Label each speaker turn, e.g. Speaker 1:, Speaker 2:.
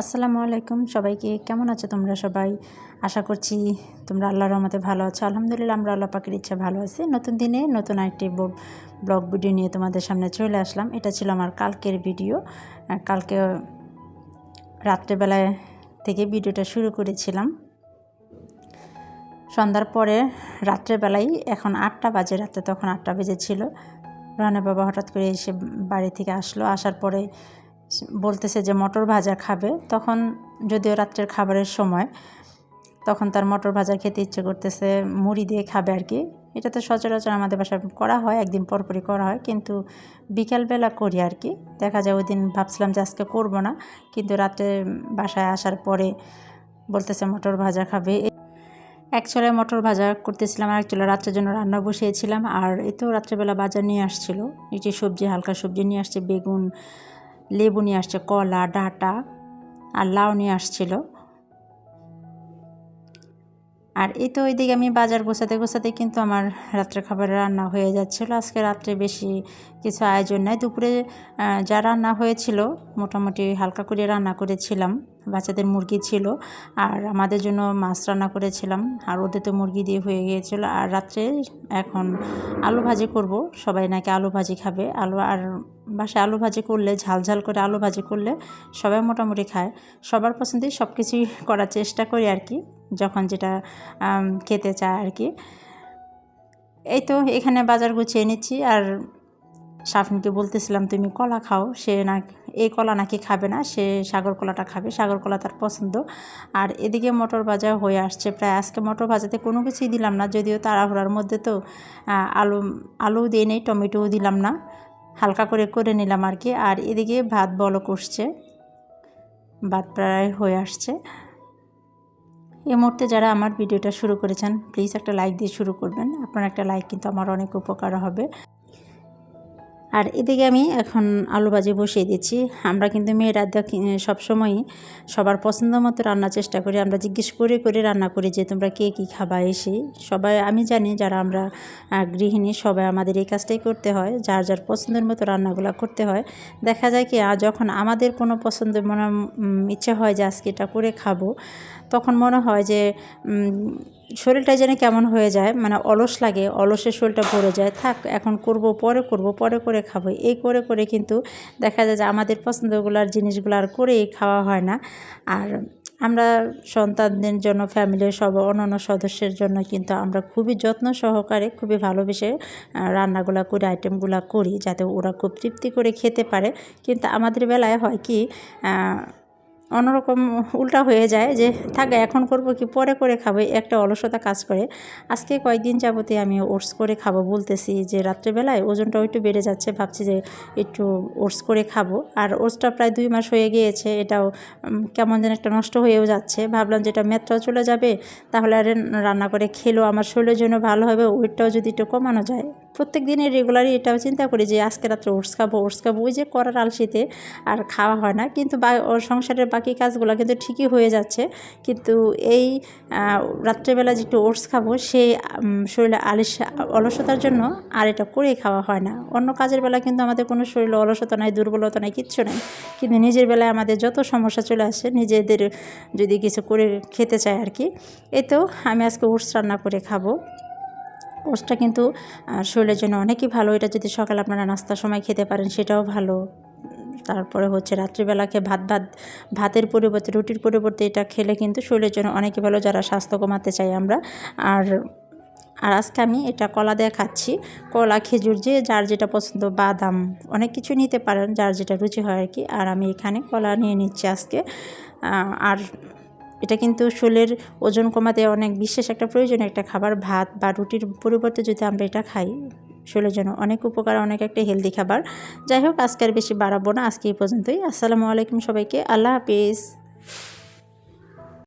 Speaker 1: আসসালামু আলাইকুম সবাইকে। কেমন আছো তোমরা সবাই? আশা করছি তোমরা আল্লাহর রহমতে ভালো আছো। আলহামদুলিল্লাহ আমরা আল্লাহ পাখির ইচ্ছা ভালো আছি। নতুন দিনে নতুন আরেকটি ব্লগ ভিডিও নিয়ে তোমাদের সামনে চলে আসলাম। এটা ছিল আমার কালকের ভিডিও। কালকে রাত্রেবেলায় থেকে ভিডিওটা শুরু করেছিলাম। সন্ধ্যার পরে রাত্রেবেলায় এখন আটটা বাজে রাত্রে, তখন আটটা বেজেছিল। রানা বাবা হঠাৎ করে এসে বাড়ি থেকে আসলো। আসার পরে বলতেছে যে মটর ভাজা খাবে, তখন যদিও রাত্রের খাবারের সময়, তখন তার মটর ভাজা খেতে ইচ্ছে করতেছে, মুড়ি দিয়ে খাবে আর কি। এটা তো সচরাচর আমাদের বাসায় করা হয়, একদিন পরপরই করা হয়, কিন্তু বিকালবেলা করি আর কি। দেখা যায় ওই দিন ভাবছিলাম যে আজকে করব না, কিন্তু রাত্রে বাসায় আসার পরে বলতেছে মটর ভাজা খাবে। এক চলে মটর ভাজা করতেছিলাম আর এক চলে রাত্রের জন্য রান্না বসিয়েছিলাম, আর এতেও রাত্রেবেলা বাজার নিয়ে আসছিল। এই সবজি, হালকা সবজি নিয়ে আসছে, বেগুন লেবু নিয়ে আসছে কলা ডাঁটা আর লাউ নিয়ে আসছিল। আর এই তো ওইদিকে আমি বাজার গোছাতে গোছাতে কিন্তু আমার রাত্রে খাবার রান্না হয়ে যাচ্ছিল। আজকে রাত্রে বেশি কিছু আয়োজন নাই। দুপুরে যা রান্না হয়েছিল, মোটামুটি হালকা করে রান্না করেছিলাম। বাচ্চাদের মুরগি ছিল আর আমাদের জন্য মাছ রান্না করেছিলাম। আর ওদের তো মুরগি দিয়ে হয়ে গিয়েছিল। আর রাত্রে এখন আলু ভাজি করব। সবাই নাকি আলু ভাজি খাবে। আলু আর বাসায় আলু ভাজি করলে, ঝাল ঝাল করে আলু ভাজি করলে সবাই মোটামুটি খায়। সবার পছন্দে সব কিছুই করার চেষ্টা করি আর কি। যখন যেটা খেতে চায় আর কি এই তো এখানে বাজার গুছিয়ে নিচ্ছি। আর সাফিনকে বলতেছিলাম, তুমি কলা খাও। সে না, এই কলা নাকি খাবে না। সে সাগর কলাটা খাবে। সাগর কলা তার পছন্দ। আর এদিকে মটর ভাজা হয়ে আসছে প্রায়। আজকে মটর ভাজাতে কোনো কিছুই দিলাম না, যদিও তাড়াহুড়ার মধ্যে তো আলু আলু দিয়ে নেই, টমেটোও দিলাম না। হালকা করে করে নিলাম আর কি আর এদিকে ভাত বলক করছে ভাত প্রায় হয়ে আসছে। এই মুহূর্তে যারা আমার ভিডিওটা শুরু করেছেন প্লিজ একটা লাইক দিয়ে শুরু করবেন। আপনার একটা লাইক কিন্তু আমার অনেক উপকার হবে। আর এদিকে আমি এখন আলু ভাজি বসিয়ে দিচ্ছি। আমরা কিন্তু মেয়েরা সবসময়ই সবার পছন্দ মতো রান্নার চেষ্টা করি। আমরা জিজ্ঞেস করে করে রান্না করি যে, তোমরা কে কী খাবা? এসে সবাই, আমি জানি যারা আমরা গৃহিণী, সবাই আমাদের এই কাজটাই করতে হয়। যার যার পছন্দের মতো রান্নাগুলো করতে হয়। দেখা যায় কি যখন আমাদের কোনো পছন্দের মনে ইচ্ছে হয় যে, আজকে এটা করে খাব, তখন মনে হয় যে শরীরটা যেন কেমন হয়ে যায়। মানে অলস লাগে, অলসের শরীরটা ভরে যায়। থাক, এখন করব, পরে করব, পরে করে খাব। এই করে করে কিন্তু দেখা যায় যে আমাদের পছন্দগুলার জিনিসগুলো আর করেই খাওয়া হয় না। আর আমরা সন্তানদের জন্য ফ্যামিলির সব অন্যান্য সদস্যের জন্য কিন্তু আমরা খুবই যত্ন সহকারে, খুবই ভালোবেসে রান্নাগুলো করে আইটেমগুলো করি যাতে ওরা খুব তৃপ্তি করে খেতে পারে। কিন্তু আমাদের বেলায় হয় কি অন্যরকম উল্টা হয়ে যায় যে, থাক, এখন করব কি? পরে করে খাব। একটা অলসতা কাজ করে। আজকে কয়েকদিন যাবতে আমি ওটস করে খাব বলতেছি যে, রাত্রেবেলায় ওজনটাও একটু বেড়ে যাচ্ছে, ভাবছি যে, একটু ওটস করে খাব। আর ওটসটা প্রায় দুই মাস হয়ে গিয়েছে, এটাও কেমন যেন একটা নষ্ট হয়েও যাচ্ছে। ভাবলাম যেটা মেত্রাও চলে যাবে, তাহলে আর রান্না করে খেলেও আমার শরীরের জন্য ভালো হবে, ওয়েটটাও যদি একটু কমানো যায়। প্রত্যেক দিনে রেগুলারই এটাও চিন্তা করি যে আজকে রাত্রে ওটস খাব ওটস খাব। ওই যে করার আলসিতে আর খাওয়া হয় না। কিন্তু বা সংসারের বাকি কাজগুলো কিন্তু ঠিকই হয়ে যাচ্ছে। কিন্তু এই রাত্রেবেলা যে একটু ওটস খাব, সেই শরীরে আলিস, অলসতার জন্য আর এটা করে খাওয়া হয় না। অন্য কাজের বেলা কিন্তু আমাদের কোনো শরীরে অলসতা নাই, দুর্বলতা নাই, কিচ্ছু নেই। কিন্তু নিজের বেলায় আমাদের যত সমস্যা চলে আসে, নিজেদের যদি কিছু করে খেতে চায় আর কি এই তো আমি আজকে ওটস রান্না করে খাব। ওটসটা কিন্তু শরীরের জন্য অনেকই ভালো। এটা যদি সকালে আপনারা নাস্তার সময় খেতে পারেন, সেটাও ভালো। তারপরে হচ্ছে রাত্রিবেলাকে ভাত ভাত, ভাতের পরিবর্তে, রুটির পরিবর্তে এটা খেলে কিন্তু শরীরের জন্য অনেকই ভালো, যারা স্বাস্থ্য কমাতে চাই আমরা। আর আর আজকে আমি এটা কলা দিয়ে খাচ্ছি। কলা, খেজুর, যে যার যেটা পছন্দ, বাদাম, অনেক কিছু নিতে পারেন, যার যেটা রুচি হয় আর কি। আর আমি এখানে কলা নিয়ে নিচ্ছি আজকে। আর এটা কিন্তু শোলের ওজন কমাতে অনেক বিশেষ একটা প্রয়োজনীয় একটা খাবার, ভাত বা রুটির পরিবর্তে যদি আমরা এটা খাই, শোলের জন্য অনেক উপকার, অনেক একটা হেলদি খাবার। যাই হোক, আজকে আর বেশি বাড়াবো না, আজকে এই পর্যন্তই। আসসালামু আলাইকুম সবাইকে, আল্লাহ হাফিজ।